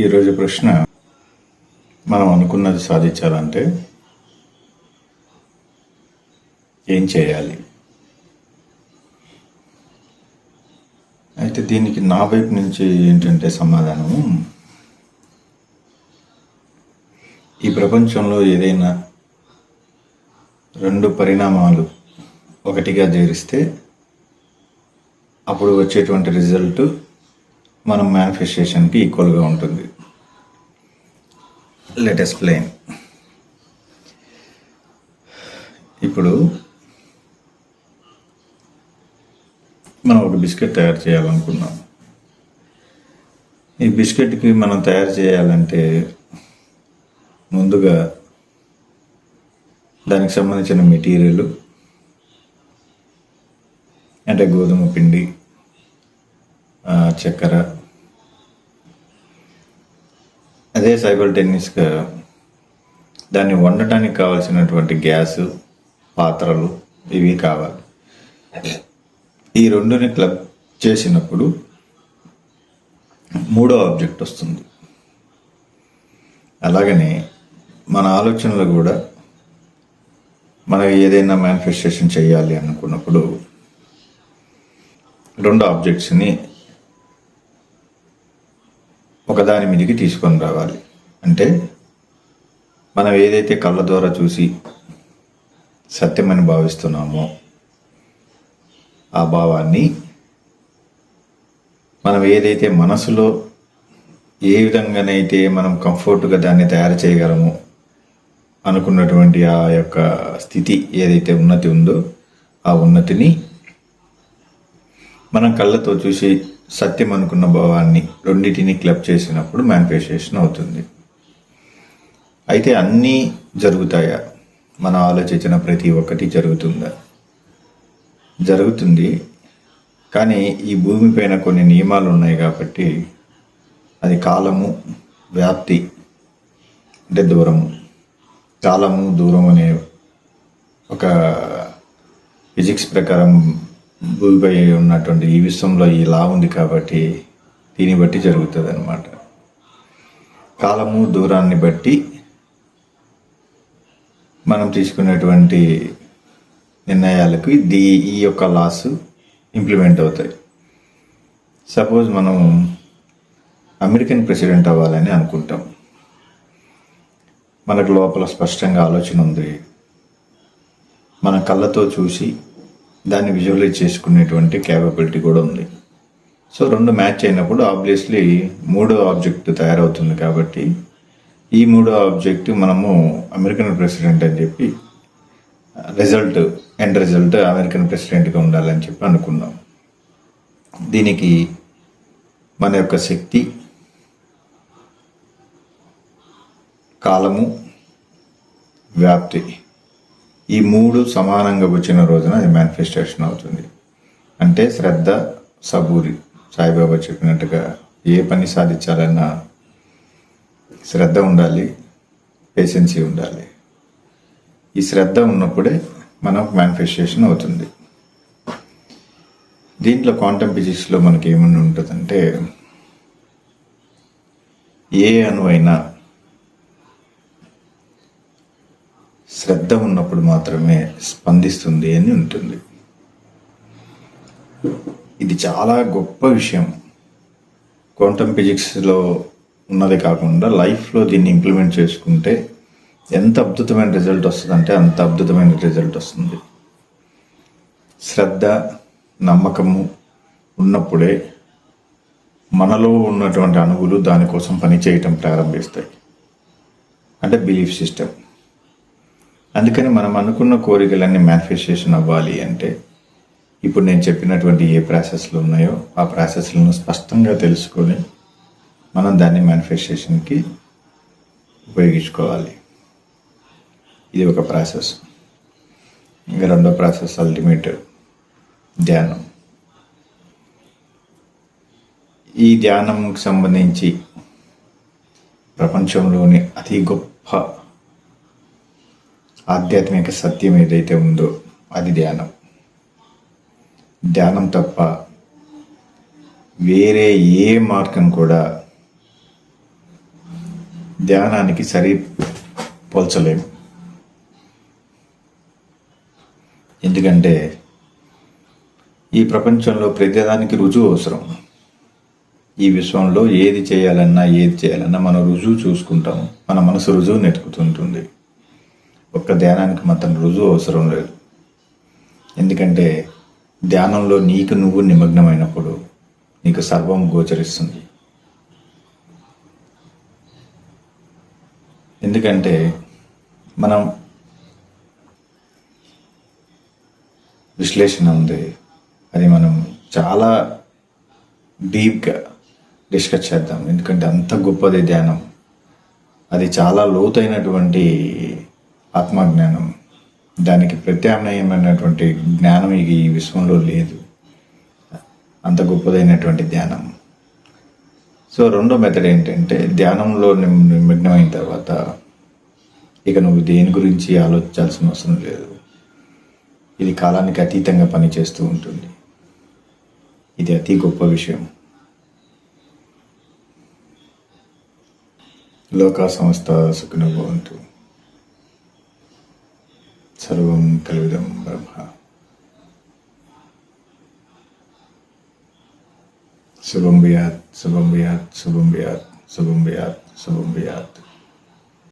ఈరోజు ప్రశ్న మనం అనుకున్నది సాధించాలంటే ఏం చేయాలి? అయితే దీనికి నా వైపు నుంచి ఏంటంటే సమాధానము ఈ ప్రపంచంలో ఏదైనా రెండు పరిణామాలు ఒకటిగా చేరిస్తే అప్పుడు వచ్చేటువంటి రిజల్ట్ మనం మేనిఫెస్టేషన్కి ఈక్వల్గా ఉంటుంది. లెట్ ఎక్స్ప్లెయిన్ ఇప్పుడు మనం ఒక బిస్కెట్ తయారు చేయాలనుకున్నాం. ఈ బిస్కెట్కి మనం తయారు చేయాలంటే ముందుగా దానికి సంబంధించిన మెటీరియల్ అంటే గోధుమ పిండి చక్కెర అదే సైబర్ టెన్నిస్గా దాన్ని వండటానికి కావాల్సినటువంటి గ్యాస్ పాత్రలు ఇవి కావాలి. ఈ రెండుని క్లబ్ చేసినప్పుడు మూడో ఆబ్జెక్ట్ వస్తుంది. అలాగనే మన ఆలోచనలు కూడా మనం ఏదైనా మేనిఫెస్టేషన్ చేయాలి అనుకున్నప్పుడు రెండు ఆబ్జెక్ట్స్ని ఒకదాని మీదకి తీసుకొని రావాలి. అంటే మనం ఏదైతే కళ్ళ ద్వారా చూసి సత్యమని భావిస్తున్నామో ఆ భావాన్ని మనం ఏదైతే మనసులో ఏ విధంగానైతే మనం కంఫర్ట్గా దాన్ని తయారు చేయగలము అనుకున్నటువంటి ఆ యొక్క స్థితి ఏదైతే ఉన్నతి ఉందో ఆ ఉన్నతిని మనం కళ్ళతో చూసి సత్యం అనుకున్న భావాన్ని రెండింటిని క్లబ్ చేసినప్పుడు మేనిఫెస్టేషన్ అవుతుంది. అయితే అన్నీ జరుగుతాయా? మనం ఆలోచించిన ప్రతి ఒక్కటి జరుగుతుందా? జరుగుతుంది. కానీ ఈ భూమిపైన కొన్ని నియమాలు ఉన్నాయి కాబట్టి అది కాలము వ్యాప్తి అంటే దూరము. కాలము దూరం అనే ఒక ఫిజిక్స్ ప్రకారం భూమిపై ఉన్నటువంటి ఈ విశ్వంలో ఈ ఉంది కాబట్టి దీన్ని బట్టి జరుగుతుంది అనమాట కాలము దూరాన్ని బట్టి మనం తీసుకునేటువంటి నిర్ణయాలకు దీ ఈ యొక్క లాస్ ఇంప్లిమెంట్ అవుతాయి. సపోజ్ మనం అమెరికన్ ప్రెసిడెంట్ అవ్వాలని అనుకుంటాం. మనకు లోపల స్పష్టంగా ఆలోచన ఉంది. మన కళ్ళతో చూసి దాన్ని విజువలైజ్ చేసుకునేటువంటి క్యాపబిలిటీ కూడా ఉంది. సో రెండు మ్యాచ్ అయినప్పుడు ఆబ్వియస్లీ మూడో ఆబ్జెక్ట్ తయారవుతుంది కాబట్టి ఈ మూడో ఆబ్జెక్ట్ మనము అమెరికన్ ప్రెసిడెంట్ అని చెప్పి రిజల్ట్ ఎండ్ రిజల్ట్ అమెరికన్ ప్రెసిడెంట్గా ఉండాలని చెప్పి అనుకున్నాం. దీనికి మన యొక్క శక్తి కాలము వ్యాప్తి ఈ మూడు సమానంగా వచ్చిన రోజున అది మేనిఫెస్టేషన్ అవుతుంది. అంటే శ్రద్ధ సబూరి. సాయిబాబా చెప్పినట్టుగా ఏ పని సాధించాలన్నా శ్రద్ధ ఉండాలి పేషెన్సీ ఉండాలి. ఈ శ్రద్ధ ఉన్నప్పుడే మనకు మేనిఫెస్టేషన్ అవుతుంది. దీంట్లో క్వాంటమ్ ఫిజిక్స్లో మనకి ఏమన్నా ఉంటుందంటే ఏ అణువైనా శ్రద్ధ ఉన్నప్పుడు మాత్రమే స్పందిస్తుంది అని ఉంటుంది. ఇది చాలా గొప్ప విషయం. క్వాంటమ్ ఫిజిక్స్లో ఉన్నది కాకుండా లైఫ్లో దీన్ని ఇంప్లిమెంట్ చేసుకుంటే ఎంత అద్భుతమైన రిజల్ట్ వస్తుందంటే అంత అద్భుతమైన రిజల్ట్ వస్తుంది. శ్రద్ధ నమ్మకము ఉన్నప్పుడే మనలో ఉన్నటువంటి అణువులు దానికోసం పని చేయటం ప్రారంభిస్తాయి. అంటే బిలీఫ్ సిస్టమ్. అందుకని మనం అనుకున్న కోరికలన్నీ మేనిఫెస్టేషన్ అవ్వాలి అంటే ఇప్పుడు నేను చెప్పినటువంటి ఏ ప్రాసెస్లు ఉన్నాయో ఆ ప్రాసెస్లను స్పష్టంగా తెలుసుకొని మనం దాన్ని మేనిఫెస్టేషన్కి ఉపయోగించుకోవాలి. ఇది ఒక ప్రాసెస్ ఇంకా రెండో ప్రాసెస్ అల్టిమేట్ ధ్యానం. ఈ ధ్యానంకి సంబంధించి ప్రపంచంలోని అతి గొప్ప ఆధ్యాత్మిక సత్యం ఏదైతే ఉందో అది ధ్యానం. ధ్యానం తప్ప వేరే ఏ మార్గం కూడా ధ్యానానికి సరి పోల్చలేము. ఎందుకంటే ఈ ప్రపంచంలో ప్రతిదానికి రుజువు అవసరం. ఈ విశ్వంలో ఏది చేయాలన్నా ఏది చేయాలన్నా మనం రుజువు చూసుకుంటాము. మన మనసు రుజువు నెట్టుకుతుంటుంది ఒక్క ధ్యానానికి మాత్రం రుజువు అవసరం లేదు. ఎందుకంటే ధ్యానంలో నీకు నువ్వు నిమగ్నమైనప్పుడు నీకు సర్వం గోచరిస్తుంది. ఎందుకంటే మనం విశ్లేషణ ఉంది. అది మనం చాలా డీప్గా డిస్కస్ చేద్దాం. ఎందుకంటే అంత గొప్పది ధ్యానం. అది చాలా లోతైనటువంటి ఆత్మజ్ఞానం. దానికి ప్రత్యామ్నాయమైనటువంటి జ్ఞానం ఇక ఈ విశ్వంలో లేదు. అంత గొప్పదైనటువంటి ధ్యానం. సో రెండో మెథడ్ ఏంటంటే ధ్యానంలో నిమ్- నిమగ్నమైన తర్వాత ఇక నువ్వు దేని గురించి ఆలోచించాల్సిన అవసరం లేదు. ఇది కాలానికి అతీతంగా పనిచేస్తూ ఉంటుంది. ఇది అతి గొప్ప విషయం. లోకా సంస్థ సుఖినో sarvam kalvidam brahma. Sabam biyat, sabam biyat, sabam biyat, sabam biyat, sabam biyat.